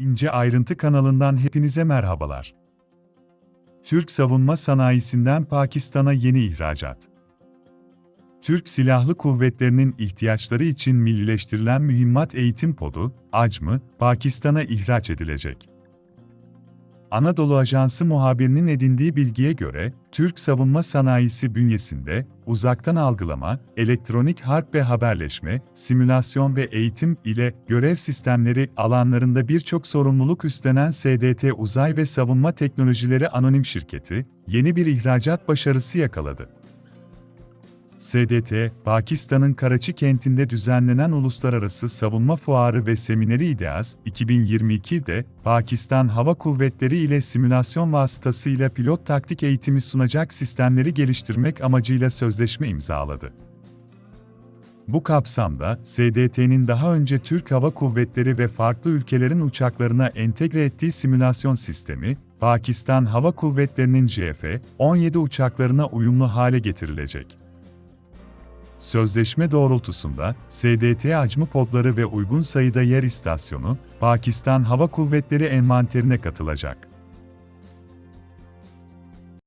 İnce Ayrıntı kanalından hepinize merhabalar. Türk savunma sanayisinden Pakistan'a yeni ihracat. Türk Silahlı Kuvvetleri'nin ihtiyaçları için millileştirilen mühimmat eğitim podu, ACM'ı, Pakistan'a ihraç edilecek. Anadolu Ajansı muhabirinin edindiği bilgiye göre, Türk savunma sanayisi bünyesinde uzaktan algılama, elektronik harp ve haberleşme, simülasyon ve eğitim ile görev sistemleri alanlarında birçok sorumluluk üstlenen SDT Uzay ve Savunma Teknolojileri Anonim Şirketi, yeni bir ihracat başarısı yakaladı. SDT, Pakistan'ın Karaçi kentinde düzenlenen Uluslararası Savunma Fuarı ve Semineri İDEAS 2022'de Pakistan Hava Kuvvetleri ile simülasyon vasıtasıyla pilot taktik eğitimi sunacak sistemleri geliştirmek amacıyla sözleşme imzaladı. Bu kapsamda, SDT'nin daha önce Türk Hava Kuvvetleri ve farklı ülkelerin uçaklarına entegre ettiği simülasyon sistemi, Pakistan Hava Kuvvetleri'nin JF-17 uçaklarına uyumlu hale getirilecek. Sözleşme doğrultusunda, SDT hacmi podları ve uygun sayıda yer istasyonu, Pakistan Hava Kuvvetleri envanterine katılacak.